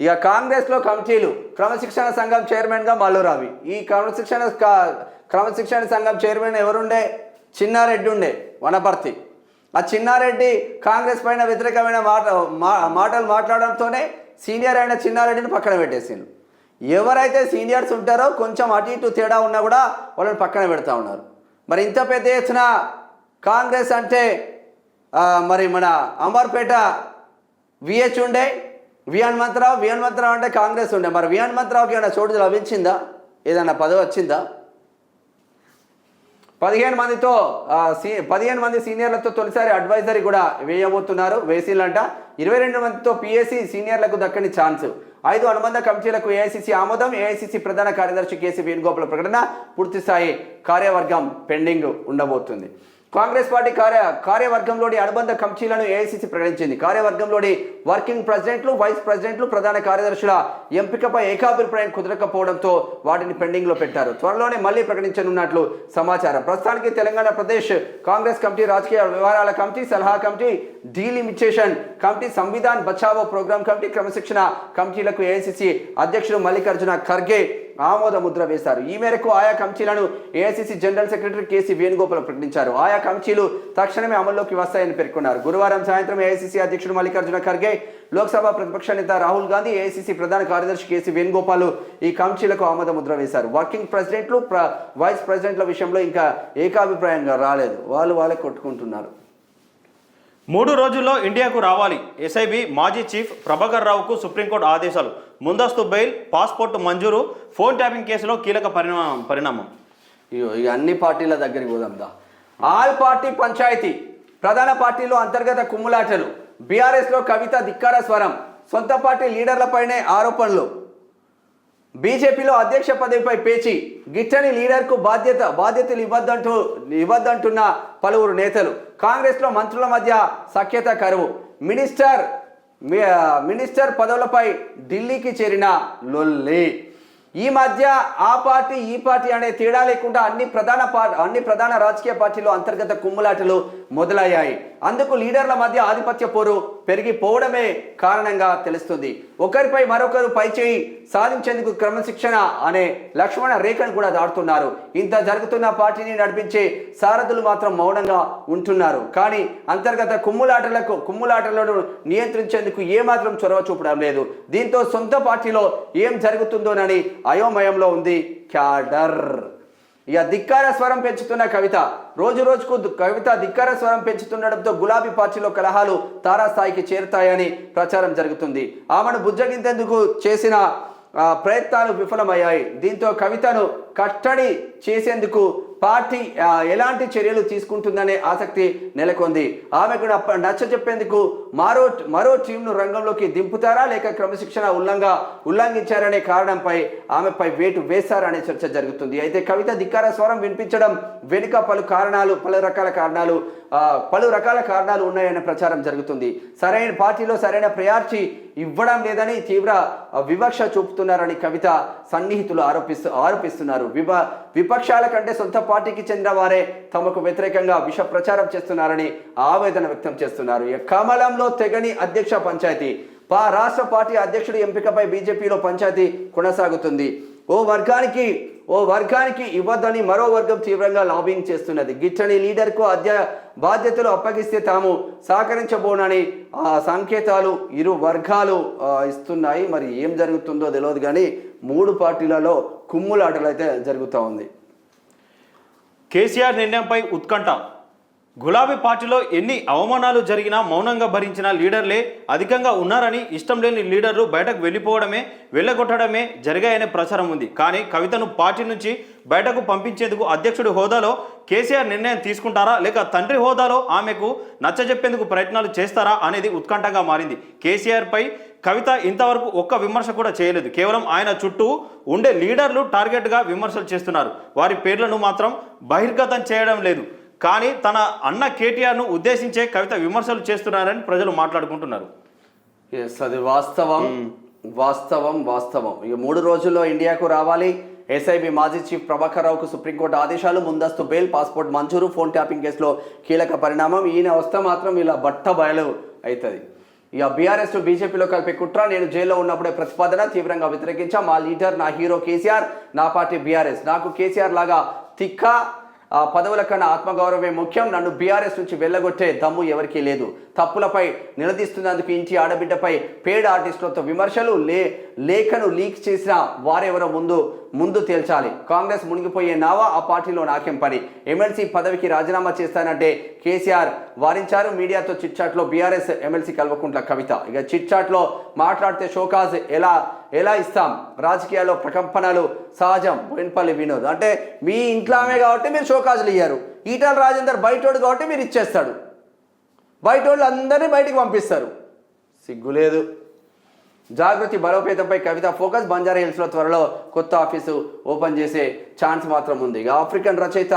ఇక కాంగ్రెస్లో కమిటీలు క్రమశిక్షణ సంఘం చైర్మన్గా మల్లురావి. ఈ క్రమశిక్షణ క్రమశిక్షణ సంఘం చైర్మన్ ఎవరుండే? చిన్నారెడ్డి ఉండే వనపర్తి. ఆ చిన్నారెడ్డి కాంగ్రెస్ పైన వ్యతిరేకమైన మాట మా- మాటలు మాట్లాడడంతోనే సీనియర్ అయిన చిన్నారెడ్డిని పక్కన పెట్టేసిండు ఎవరైతే సీనియర్స్ ఉంటారో కొంచెం అటు ఇటు తేడా ఉన్నా కూడా వాళ్ళని పక్కన పెడతా ఉన్నారు. మరి ఇంత పెద్ద ఎత్తున కాంగ్రెస్ అంటే మరి మన అంబర్పేట విహెచ్ ఉండే వి హనుమంతరావు వి హనుమంతరావు అంటే కాంగ్రెస్ ఉండే. మరి వి హనుమంతరావుకి ఏమైనా చోటు లభించిందా? ఏదైనా పదవి వచ్చిందా? పదిహేను మందితో సీ పదిహేను మంది సీనియర్లతో తొలిసారి అడ్వైజరీ కూడా వేయబోతున్నారు. వేసిలంట ఇరవై రెండు మందితో పిఎస్సి సీనియర్లకు దక్కని ఛాన్స్. ఐదు అనుబంధ కమిటీలకు ఏఐసిసి ఆమోదం. ఏఐసిసి ప్రధాన కార్యదర్శి కేసీ వేణుగోపాల ప్రకటన పూర్తిస్థాయి కార్యవర్గం పెండింగ్ ఉండబోతుంది. కాంగ్రెస్ పార్టీ కార్య కార్యవర్గంలోని అనుబంధ కమిటీలను ఏఐసిసి ప్రకటించింది. కార్యవర్గంలోని వర్కింగ్ ప్రెసిడెంట్లు వైస్ ప్రెసిడెంట్లు ప్రధాన కార్యదర్శుల ఎంపికపై ఏకాభిప్రాయం కుదరకపోవడంతో వాటిని పెండింగ్లో పెట్టారు. త్వరలోనే మళ్ళీ ప్రకటించనున్నట్లు సమాచారం. ప్రస్తుతానికి తెలంగాణ ప్రదేశ్ కాంగ్రెస్ కమిటీ రాజకీయ వ్యవహారాల కమిటీ సలహా committee delimitation committee Samvidhan Bachao programme committee క్రమశిక్షణ కమిటీలకు ఏఐసిసి అధ్యక్షుడు మల్లికార్జున ఖర్గే ఆమోద ముద్ర వేశారు. ఈ మేరకు ఆయా కమిటీలను AICC general secretary KC Venugopal ప్రకటించారు. ఆయా కమిటీలు తక్షణమే అమల్లోకి వస్తాయని పేర్కొన్నారు. గురువారం సాయంత్రం ఏఐసిసి అధ్యక్షుడు మల్లికార్జున ఖర్గే లోక్సభ ప్రతిపక్ష నేత రాహుల్ గాంధీ ఏఐసిసి ప్రధాన కార్యదర్శి కేసీ వేణుగోపాల్ ఈ కమిటీలకు ఆమోద ముద్ర వేశారు. వర్కింగ్ ప్రెసిడెంట్లు ప్ర వైస్ ప్రెసిడెంట్ల విషయంలో ఇంకా ఏకాభిప్రాయంగా రాలేదు. వాళ్ళు వాళ్ళే కొట్టుకుంటున్నారు. మూడు రోజుల్లో ఇండియాకు రావాలి. ఎస్ఐబి మాజీ చీఫ్ ప్రభాకర్ రావుకు సుప్రీంకోర్టు ఆదేశాలు. ముందస్తు బెయిల్ పాస్పోర్ట్ మంజూరు ఫోన్ ట్యాపింగ్ కేసులో కీలక పరిణామం. పరిణామం ఇక అన్ని పార్టీల దగ్గరికి పోదాం ఆల్ పార్టీ పంచాయతీ ప్రధాన పార్టీలో అంతర్గత కుమ్ములాటలు. బీఆర్ఎస్లో కవిత ధిక్కార స్వరం. సొంత పార్టీ లీడర్లపైనే ఆరోపణలు. బీజేపీలో అధ్యక్ష పదవిపై పేచి. గిట్టని లీడర్కు బాధ్యత బాధ్యతలు ఇవ్వద్దంటూ ఇవ్వద్దంటున్న పలువురు నేతలు. కాంగ్రెస్లో మంత్రుల మధ్య సఖ్యత కరువు. మినిస్టర్ మినిస్టర్ పదవులపై ఢిల్లీకి చేరిన లొల్లి. ఈ మధ్య ఆ పార్టీ ఈ పార్టీ అనే తేడా లేకుండా అన్ని ప్రధాన అన్ని ప్రధాన రాజకీయ పార్టీలు అంతర్గత కుమ్ములాటలు మొదలయ్యాయి. అందుకు లీడర్ల మధ్య ఆధిపత్య పోరు పెరిగిపోవడమే కారణంగా తెలుస్తుంది. ఒకరిపై మరొకరు పైచేయి సాధించేందుకు క్రమశిక్షణ అనే లక్ష్మణ రేఖను కూడా దాటుతున్నారు. ఇంత జరుగుతున్న పార్టీని నడిపించే సారథులు మాత్రం మౌనంగా ఉంటున్నారు. కానీ అంతర్గత కుమ్ములాటలకు కుమ్ములాటలను నియంత్రించేందుకు ఏమాత్రం చొరవ చూపడం లేదు. దీంతో సొంత పార్టీలో ఏం జరుగుతుందోనని అయోమయంలో ఉంది క్యాడర్. ఇక ధిక్కార స్వరం పెంచుతున్న కవిత. రోజు రోజుకు కవిత ధిక్కార స్వరం పెంచుతుండడంతో గులాబీ పార్టీలో కలహాలు తారాస్థాయికి చేరుతాయని ప్రచారం జరుగుతుంది. ఆమెను బుజ్జగించేందుకు చేసిన ప్రయత్నాలు విఫలమయ్యాయి. దీంతో కవితను కట్టడి చేసేందుకు పార్టీ ఎలాంటి చర్యలు తీసుకుంటుందనే ఆసక్తి నెలకొంది. ఆమె కూడా నచ్చ చెప్పేందుకు మరో మరో టీంను రంగంలోకి దింపుతారా లేక క్రమశిక్షణ ఉల్లంఘ ఉల్లంఘించారనే కారణంపై ఆమెపై వేటు వేశారనే చర్చ జరుగుతుంది. అయితే కవిత ధిక్కార స్వరం వినిపించడం వెనుక పలు కారణాలు పలు రకాల కారణాలు పలు రకాల కారణాలు ఉన్నాయనే ప్రచారం జరుగుతుంది. సరైన పార్టీలో సరైన ప్రయార్చి ఇవ్వడం లేదని తీవ్ర వివక్ష చూపుతున్నారని కవిత సన్నిహితులు ఆరోపిస్తూ ఆరోపిస్తున్నారు. విభ విపక్షాల కంటే సొంత పార్టీకి చెందిన వారే తమకు వ్యతిరేకంగా విష ప్రచారం చేస్తున్నారని ఆవేదన వ్యక్తం చేస్తున్నారు. కమలంలో తెగని అధ్యక్ష పంచాయతీ. పా రాష్ట్ర పార్టీ అధ్యక్షుడి ఎంపికపై బీజేపీలో పంచాయతీ కొనసాగుతుంది. ఓ వర్గానికి ఓ వర్గానికి ఇవ్వద్దని మరో వర్గం తీవ్రంగా లాబింగ్ చేస్తున్నది. గిట్టని లీడర్కు అధ్య బాధ్యతలు అప్పగిస్తే తాము సహకరించబోనని ఆ సంకేతాలు ఇరు వర్గాలు ఇస్తున్నాయి. మరి ఏం జరుగుతుందో తెలియదు కానీ మూడు పార్టీలలో కుమ్ములాటలు అయితే జరుగుతూ ఉంది. కేసీఆర్ నిర్ణయంపై ఉత్కంఠ గులాబీ పార్టీలో ఎన్ని అవమానాలు జరిగినా మౌనంగా భరించిన లీడర్లే అధికంగా ఉన్నారని ఇష్టం లేని లీడర్లు బయటకు వెళ్ళిపోవడమే వెళ్ళగొట్టడమే జరిగాయనే ప్రచారం ఉంది. కానీ కవితను పార్టీ నుంచి బయటకు పంపించేందుకు అధ్యక్షుడి హోదాలో కేసీఆర్ నిర్ణయం తీసుకుంటారా? లేక తండ్రి హోదాలో ఆమెకు నచ్చజెప్పేందుకు ప్రయత్నాలు చేస్తారా? అనేది ఉత్కంఠగా మారింది. కేసీఆర్పై కవిత ఇంతవరకు ఒక్క విమర్శ కూడా చేయలేదు. కేవలం ఆయన చుట్టూ ఉండే లీడర్లు టార్గెట్గా విమర్శలు చేస్తున్నారు. వారి పేర్లను మాత్రం బహిర్గతం చేయడం లేదు. కానీ తన అన్న కేటీఆర్ను ఉద్దేశించే కవిత విమర్శలు చేస్తున్నారని ప్రజలు మాట్లాడుకుంటున్నారు. ఎస్ అది వాస్తవం. వాస్తవం వాస్తవం. ఇక మూడు రోజుల్లో ఇండియాకు రావాలి. ఎస్ఐబి మాజీ చీఫ్ ప్రభాకర్ రావుకు సుప్రీంకోర్టు ఆదేశాలు ముందస్తు బెయిల్ పాస్పోర్ట్ మంజూరు ఫోన్ ట్యాపింగ్ కేసులో కీలక పరిణామం. ఈయన వస్తే మాత్రం ఇలా బట్ట బయలు అవుతుంది. ఇక బీఆర్ఎస్ బీజేపీలో కలిపే కుట్ర నేను జైల్లో ఉన్నప్పుడే ప్రతిపాదన తీవ్రంగా వ్యతిరేకించా. మా లీడర్ నా హీరో కేసీఆర్ నా పార్టీ బీఆర్ఎస్ నాకు కేసీఆర్ లాగా తిక్క పదవుల కన్నా ఆత్మగౌరవమే ముఖ్యం. నన్ను బీఆర్ఎస్ నుంచి వెళ్ళగొట్టే దమ్ము ఎవరికీ లేదు. తప్పులపై నిలదీస్తున్నందుకు ఇంటి ఆడబిడ్డపై పేడ్ ఆర్టిస్టులతో విమర్శలు లే లేఖను లీక్ చేసిన వారెవరో ముందు ముందు తేల్చాలి. కాంగ్రెస్ మునిగిపోయే నావా ఆ పార్టీలో నాకేం పని? ఎమ్మెల్సీ పదవికి రాజీనామా చేస్తానంటే కేసీఆర్ వారించారు. మీడియాతో చిట్చాట్లో బీఆర్ఎస్ ఎమ్మెల్సీ కల్వకుంట్ల కవిత. ఇక చిట్చాట్లో మాట్లాడితే షోకాజ్ ఎలా ఎలా ఇస్తాం? రాజకీయాల్లో ప్రకంపనలు సహజం. బోయినపల్లి వినోద్. అంటే మీ ఇంట్లో ఆమె కాబట్టి మీరు షోకాజులు ఇయ్యారు. ఈటల రాజేందర్ బయటోడు కాబట్టి మీరు ఇచ్చేస్తాడు. బయట వాళ్ళు అందరినీ బయటికి పంపిస్తారు. సిగ్గులేదు జాగృతి బలోపేతంపై కవిత ఫోకస్. బంజారా హిల్స్లో త్వరలో కొత్త ఆఫీసు ఓపెన్ చేసే ఛాన్స్ మాత్రం ఉంది. ఇక ఆఫ్రికన్ రచయిత